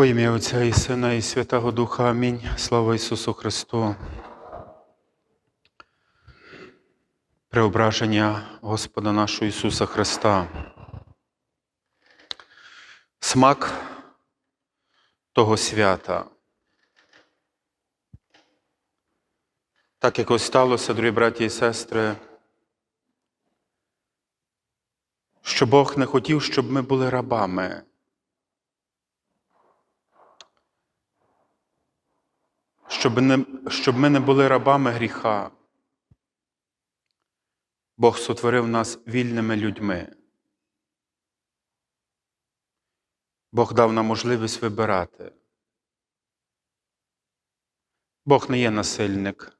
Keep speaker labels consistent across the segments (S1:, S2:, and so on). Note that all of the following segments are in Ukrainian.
S1: Во ім'я Отця і Сина, і Святого Духа. Амінь. Слава Ісусу Христу. Преображення Господа нашого Ісуса Христа. Смак того свята. Так як ось сталося, дорогі браті і сестри, що Бог не хотів, щоб ми були рабами. Щоб, не, щоб ми не були рабами гріха. Бог сотворив нас вільними людьми. Бог дав нам можливість вибирати. Бог не є насильник.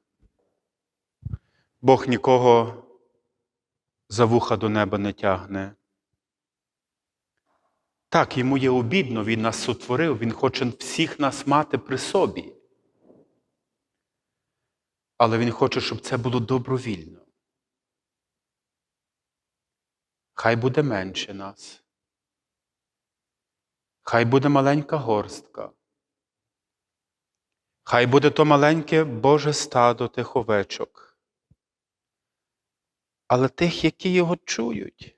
S1: Бог нікого за вуха до неба не тягне. Так, йому є обідно, він нас сотворив, він хоче всіх нас мати при собі. Але він хоче, щоб це було добровільно. Хай буде менше нас. Хай буде маленька горстка. Хай буде то маленьке Боже стадо тих овечок. Але тих, які його чують,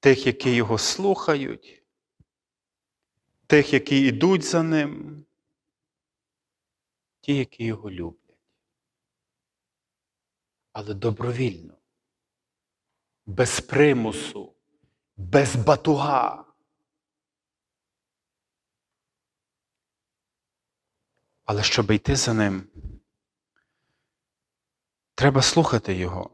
S1: тих, які його слухають, тих, які йдуть за ним, ті, які його люблять. Але добровільно, без примусу, без батуга. Але щоб йти за ним, треба слухати його.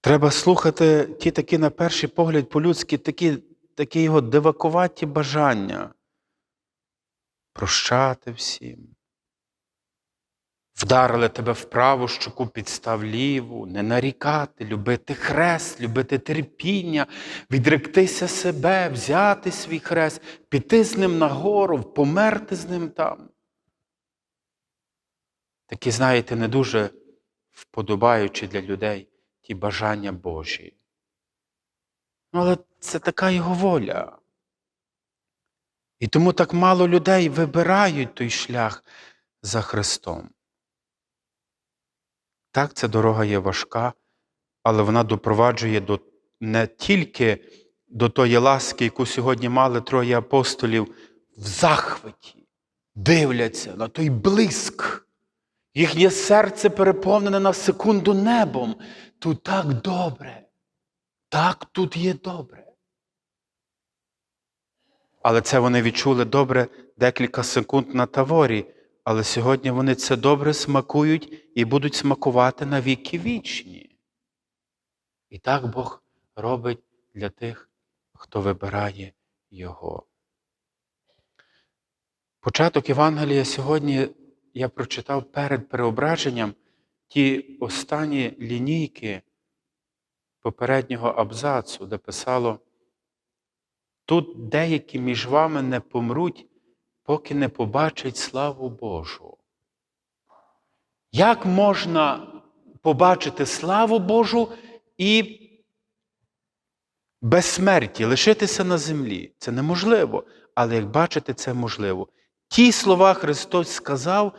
S1: Треба слухати ті такі, на перший погляд, по-людськи, такі, такі його дивакуваті бажання прощати всім. Вдарили тебе в праву щоку, підстав ліву, не нарікати, любити хрест, любити терпіння, відректися себе, взяти свій хрест, піти з ним нагору, померти з ним там. Такі, знаєте, не дуже вподобаючі для людей ті бажання Божі. Ну, але це така його воля. І тому так мало людей вибирають той шлях за Христом. Так, ця дорога є важка, але вона допроваджує до, не тільки до тої ласки, яку сьогодні мали троє апостолів в захваті, дивляться на той блиск. Їхнє серце переповнене на секунду небом. Тут так добре. Так тут є добре. Але це вони відчули добре декілька секунд на таворі. Але сьогодні вони це добре смакують і будуть смакувати на віки вічні. І так Бог робить для тих, хто вибирає Його. Початок Євангелія сьогодні я прочитав перед переображенням ті останні лінійки попереднього абзацу, де писало: тут деякі між вами не помруть поки не побачить славу Божу. Як можна побачити славу Божу і безсмерті, лишитися на землі? Це неможливо, але як бачите, це можливо. Ті слова Христос сказав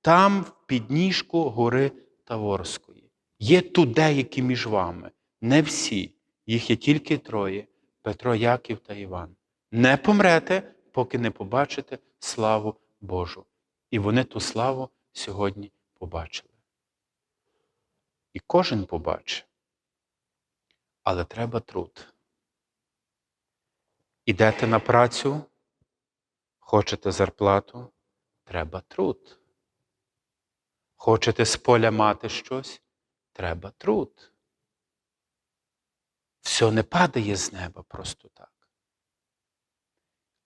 S1: там, в підніжку гори Таворської. Є тут деякі між вами, не всі, їх є тільки троє Петро, Яків та Іван. Не помрете, поки не побачите славу Божу. І вони ту славу сьогодні побачили. І кожен побачить. Але треба труд. Ідете на працю, хочете зарплату, треба труд. Хочете з поля мати щось, треба труд. Все не падає з неба просто так.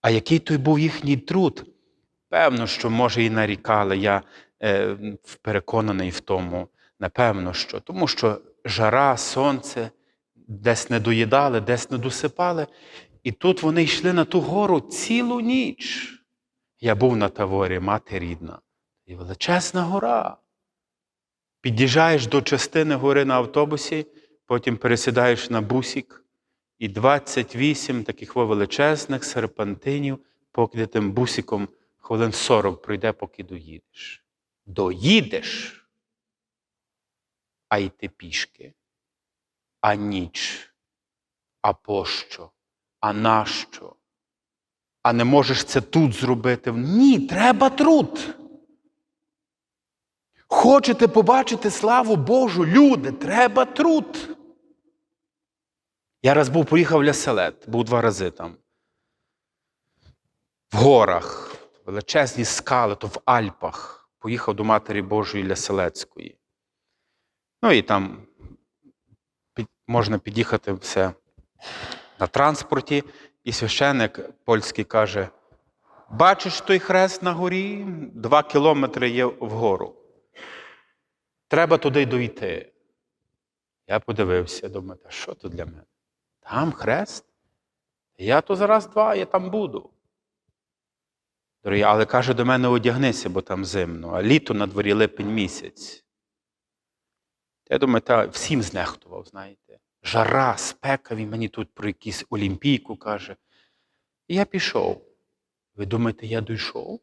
S1: А який той був їхній труд? Певно, що, може, і нарікали. Я е, переконаний в тому, напевно, що. Тому що жара, сонце десь не доїдали, десь не досипали. І тут вони йшли на ту гору цілу ніч. Я був на таворі, мати рідна. І величезна гора. Під'їжджаєш до частини гори на автобусі, потім пересідаєш на бусік і 28 таких величезних серпантинів, поки ти тим бусиком хвилин 40 пройде, поки доїдеш. Доїдеш, а йти пішки, а ніч, а пощо, а нащо? А не можеш це тут зробити? Ні, треба труд. Хочете побачити славу Божу, люди, треба труд. Я раз був поїхав в Ляселет, був два рази там. В горах, величезні скали, то в Альпах. Поїхав до Матері Божої Ляселецької. Ну і там під, можна під'їхати все на транспорті, і священик польський каже: бачиш той хрест на горі, два кілометри є вгору. Треба туди дойти. Я подивився, думаю, що тут для мене? Там хрест? Я то зараз два, я там буду. Дорогі, але каже, до мене одягнися, бо там зимно, а літо на дворі липень місяць. Я думаю, та всім знехтував, знаєте. Жара, спека, він мені тут про якусь олімпійку каже. І я пішов. Ви думаєте, я дійшов?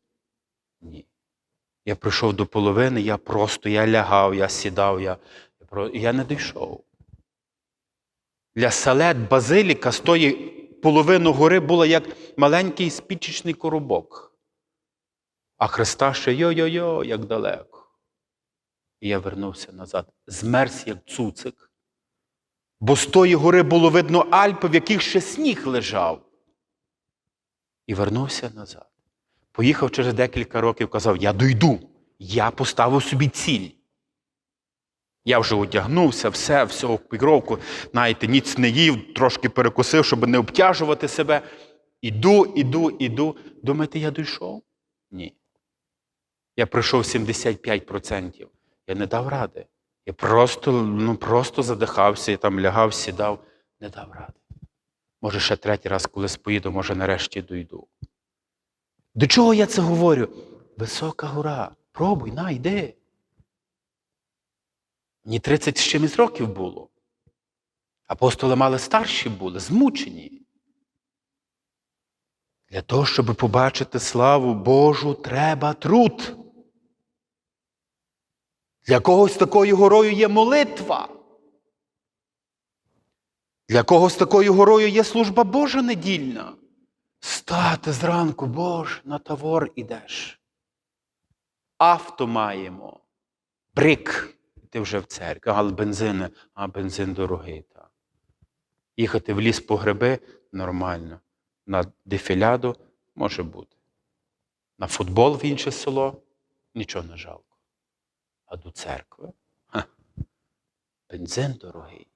S1: Ні. Я прийшов до половини, я просто я лягав, я сідав, я, я не дійшов. Для салет базиліка з тої половини гори була як маленький спічечний коробок. А Христа ще йо-йо-йо, як далеко. І я вернувся назад, змерз, як цуцик. Бо з тої гори було видно Альпи, в яких ще сніг лежав. І вернувся назад. Поїхав через декілька років, казав: Я дойду. Я поставив собі ціль. Я вже одягнувся, все, всього пігровку, знаєте, ніц не їв, трошки перекусив, щоб не обтяжувати себе. Іду, іду, іду. Думаєте, я дійшов? Ні. Я пройшов 75%. Я не дав ради. Я просто, ну, просто задихався, я там лягав, сідав, не дав ради. Може, ще третій раз, коли поїду, може, нарешті дойду. До чого я це говорю? Висока гора. Пробуй, на, йди. Мені 30 з чимось років було. Апостоли мали старші були, змучені. Для того, щоб побачити славу Божу, треба труд. Для когось такою горою є молитва. Для когось такою горою є служба Божа недільна. Стати зранку, Боже, на тавор ідеш. Авто маємо. Брик. Ти вже в церкві, але бензин, а бензин дорогий. Та. Їхати в ліс по гриби нормально. На дефіляду може бути. На футбол в інше село нічого не жалко. А до церкви ха, бензин дорогий.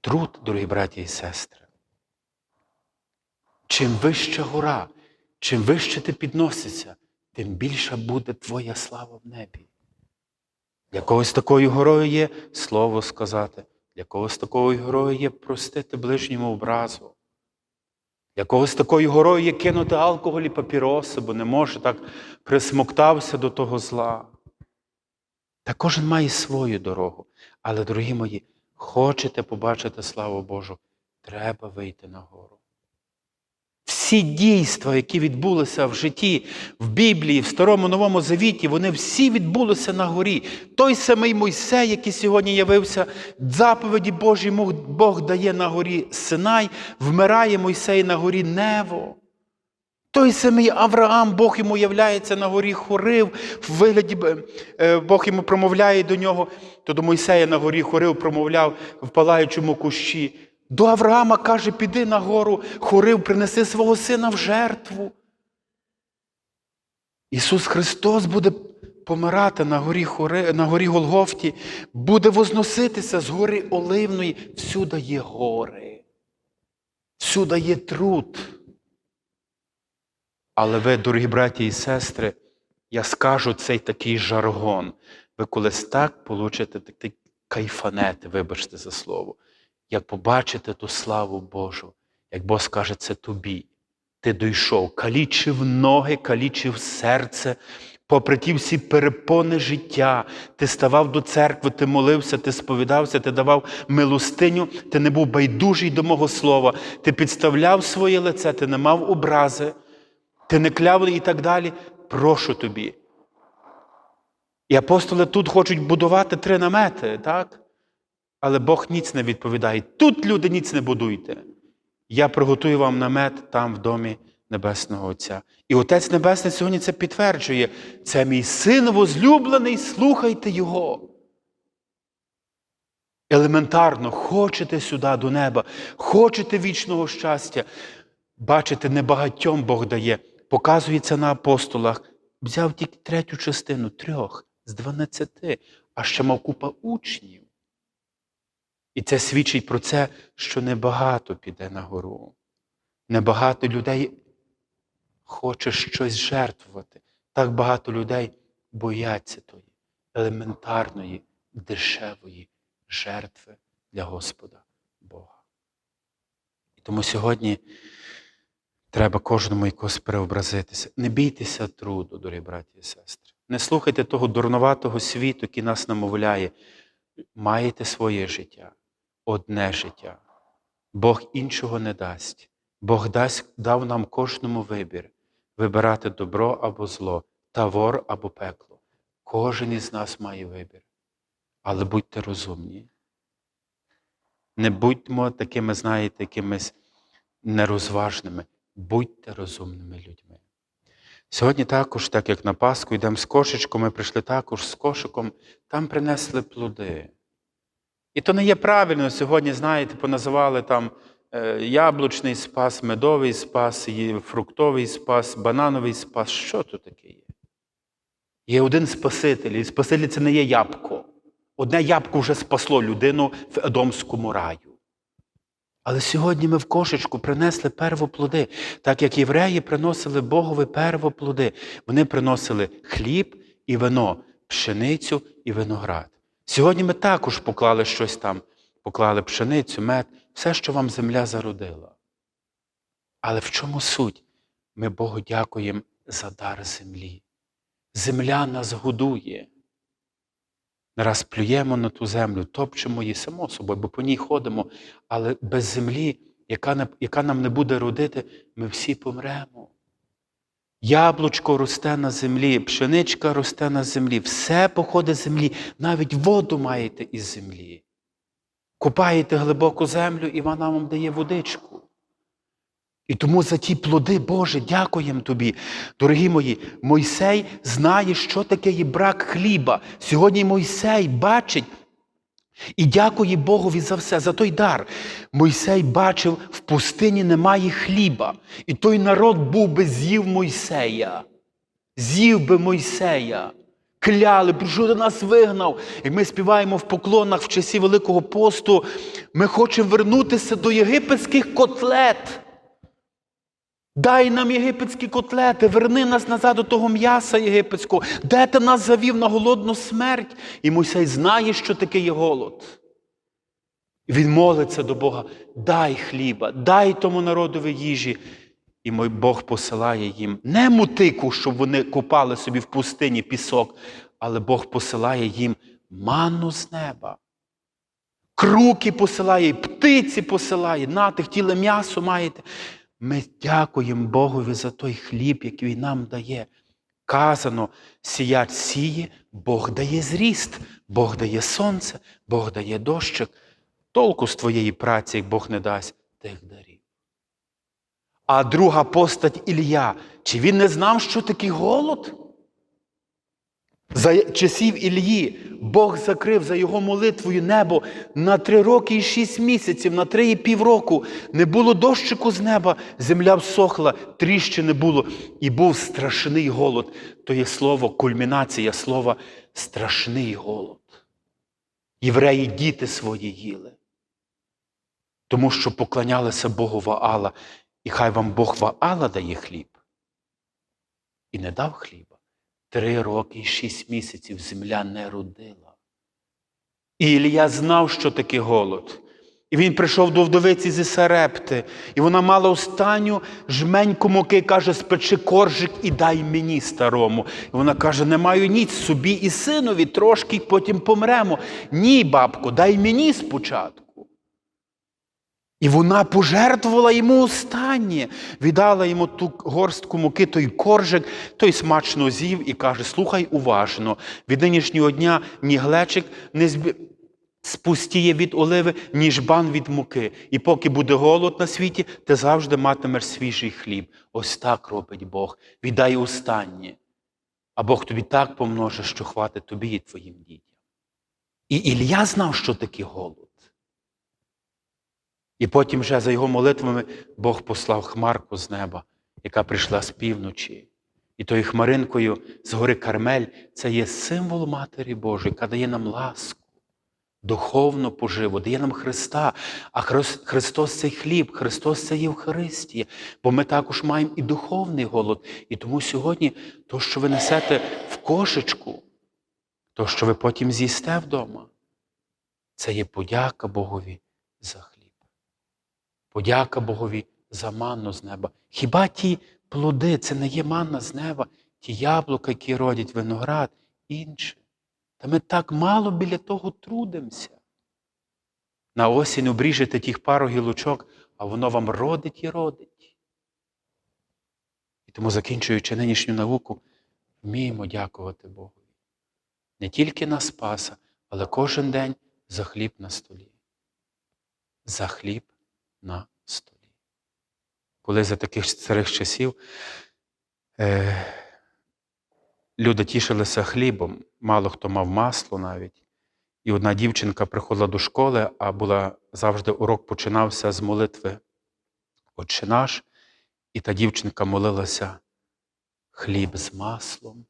S1: Труд, дорогі браті і сестри. Чим вища гора, чим вище ти підносишся, тим більша буде твоя слава в небі. Для когось такою горою є слово сказати, для когось такою горою є простити ближньому образу. Для когось такою горою є кинути алкоголь і папіроси, бо не може так присмоктався до того зла. Та кожен має свою дорогу. Але, дорогі мої, хочете побачити славу Божу, треба вийти на гору. Всі дійства, які відбулися в житті, в Біблії, в Старому Новому Завіті, вони всі відбулися на горі. Той самий Мойсей, який сьогодні явився, заповіді Божі Бог дає на горі Синай, вмирає Мойсей на горі Нево. Той самий Авраам, Бог йому являється на горі Хорив, в вигляді е, Бог йому промовляє до нього, то до Мойсея на горі Хорив промовляв в палаючому кущі. До Авраама каже, піди на гору Хорив, принеси свого сина в жертву. Ісус Христос буде помирати на горі, на горі Голгофті, буде возноситися з гори Оливної. Всюди є гори, всюди є труд. Але ви, дорогі браті і сестри, я скажу цей такий жаргон. Ви колись так получите такий кайфанети, вибачте за слово, як побачите ту славу Божу, як Бог скаже, це тобі. Ти дійшов, калічив ноги, калічив серце, Попри ті всі перепони життя, ти ставав до церкви, ти молився, ти сповідався, ти давав милостиню, ти не був байдужий до мого слова, ти підставляв своє лице, ти не мав образи, ти не кляв і так далі. Прошу тобі. І апостоли тут хочуть будувати три намети, так? Але Бог ніц не відповідає. Тут люди ніц не будуйте. Я приготую вам намет там в домі Небесного Отця. І Отець Небесний сьогодні це підтверджує. Це мій син возлюблений, слухайте Його. Елементарно, хочете сюди до неба, хочете вічного щастя. Бачите, небагатьом Бог дає. Показується на апостолах. Взяв тільки третю частину, трьох з дванадцяти, а ще мав купа учнів. І це свідчить про це, що небагато піде на гору. Небагато людей хоче щось жертвувати. Так багато людей бояться тої елементарної, дешевої жертви для Господа Бога. І тому сьогодні треба кожному якось переобразитися. Не бійтеся труду, дорогі браті і сестри. Не слухайте того дурноватого світу, який нас намовляє. Маєте своє життя, одне життя. Бог іншого не дасть. Бог дасть, дав нам кожному вибір вибирати добро або зло, тавор або пекло. Кожен із нас має вибір. Але будьте розумні. Не будьмо такими, знаєте, якимись нерозважними. Будьте розумними людьми. Сьогодні також, так як на Пасху, йдемо з кошечком, ми прийшли також з кошиком, там принесли плоди. І то не є правильно сьогодні, знаєте, поназивали там е, яблучний спас, медовий спас, фруктовий спас, банановий спас. Що тут таке є? Є один Спаситель, і Спаситель це не є ябко. Одне ябко вже спасло людину в Едомському раю. Але сьогодні ми в кошечку принесли первоплоди, так як євреї приносили Богові первоплоди. Вони приносили хліб і вино, пшеницю і виноград. Сьогодні ми також поклали щось там, поклали пшеницю, мед, все, що вам земля зародила. Але в чому суть? Ми Богу дякуємо за дар землі. Земля нас годує. Не раз плюємо на ту землю, топчемо її само собою, бо по ній ходимо, але без землі, яка, яка нам не буде родити, ми всі помремо. Яблучко росте на землі, пшеничка росте на землі, все походить з землі, навіть воду маєте із землі. Купаєте глибоку землю, і вона вам дає водичку. І тому за ті плоди, Боже, дякуємо Тобі. Дорогі мої, Мойсей знає, що таке є брак хліба. Сьогодні Мойсей бачить і дякує Богові за все, за той дар. Мойсей бачив, в пустині немає хліба. І той народ був би з'їв Мойсея. З'їв би Мойсея. Кляли, що до нас вигнав. Як ми співаємо в поклонах в часі Великого посту, ми хочемо вернутися до єгипетських котлет. Дай нам єгипетські котлети, верни нас назад до того м'яса єгипетського, де ти нас завів на голодну смерть. І Мойсей знає, що таке є голод. І Він молиться до Бога, дай хліба, дай тому народові їжі. І мой Бог посилає їм не мутику, щоб вони купали собі в пустині пісок, але Бог посилає їм манну з неба. Круки посилає, птиці посилає, на тих тіле м'ясо маєте. Ми дякуємо Богові за той хліб, який Він нам дає. Казано, сіять сіє, Бог дає зріст, Бог дає сонце, Бог дає дощик. Толку з твоєї праці, як Бог не дасть тих дарів. А друга постать Ілля, чи він не знав, що такий голод? За часів Ілії Бог закрив за його молитвою небо на три роки і шість місяців, на три і півроку. Не було дощику з неба, земля всохла, тріщини було, і був страшний голод. То є слово, кульмінація слова страшний голод. Євреї діти свої їли, тому що поклонялися Богу Ваала, і хай вам Бог Ваала дає хліб. І не дав хліба. Три роки і шість місяців земля не родила. І Ілля знав, що таке голод. І він прийшов до вдовиці зі Сарепти, і вона мала останню жменьку муки, каже, спечи коржик і дай мені старому. І вона каже: не маю ніч собі і синові, трошки, потім помремо. Ні, бабко, дай мені спочатку. І вона пожертвувала йому останнє, віддала йому ту горстку муки, той коржик, той смачно з'їв і каже: слухай уважно, від нинішнього дня ні глечик не збі... спустіє від оливи, ні жбан від муки. І поки буде голод на світі, ти завжди матимеш свіжий хліб. Ось так робить Бог. Віддай останнє. А Бог тобі так помноже, що хватить тобі і твоїм дітям. І Ілля знав, що таке голод. І потім вже за його молитвами Бог послав хмарку з неба, яка прийшла з півночі. І тою хмаринкою з гори Кармель це є символ Матері Божої, яка дає нам ласку, духовну поживу, дає нам Христа. А Христос це хліб, Христос це Євхаристія. Бо ми також маємо і духовний голод. І тому сьогодні то, що ви несете в кошечку, то, що ви потім з'їсте вдома, це є подяка Богові за. Подяка Богові за манну з неба. Хіба ті плоди це не є манна з неба, ті яблука, які родять виноград, інше. Та ми так мало біля того трудимося. На осінь обріжете тих пару гілочок, а воно вам родить і родить. І тому, закінчуючи нинішню науку, вміємо дякувати Богові. Не тільки на Спаса, але кожен день за хліб на столі. За хліб на столі. Коли за таких старих часів е, люди тішилися хлібом, мало хто мав масло навіть. І одна дівчинка приходила до школи, а була завжди урок починався з молитви Отче наш, і та дівчинка молилася хліб з маслом,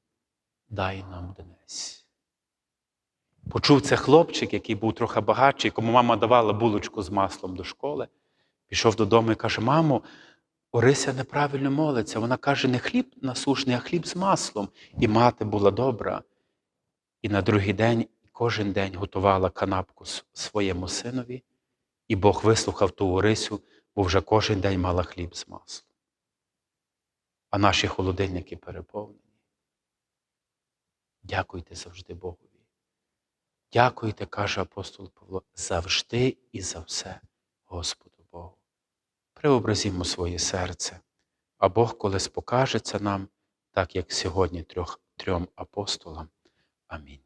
S1: дай нам днесь. Почув це хлопчик, який був трохи багатший, кому мама давала булочку з маслом до школи. Пішов додому і каже: Мамо, Орися неправильно молиться. Вона каже, не хліб насушний, а хліб з маслом. І мати була добра. І на другий день, кожен день готувала канапку своєму синові, і Бог вислухав ту Орисю, бо вже кожен день мала хліб з маслом. А наші холодильники переповнені. Дякуйте завжди Богові. Дякуйте, каже апостол Павло, завжди і за все Господу. Преобразімо своє серце, а Бог колись покажеться нам, так як сьогодні трьох, трьом апостолам. Амінь.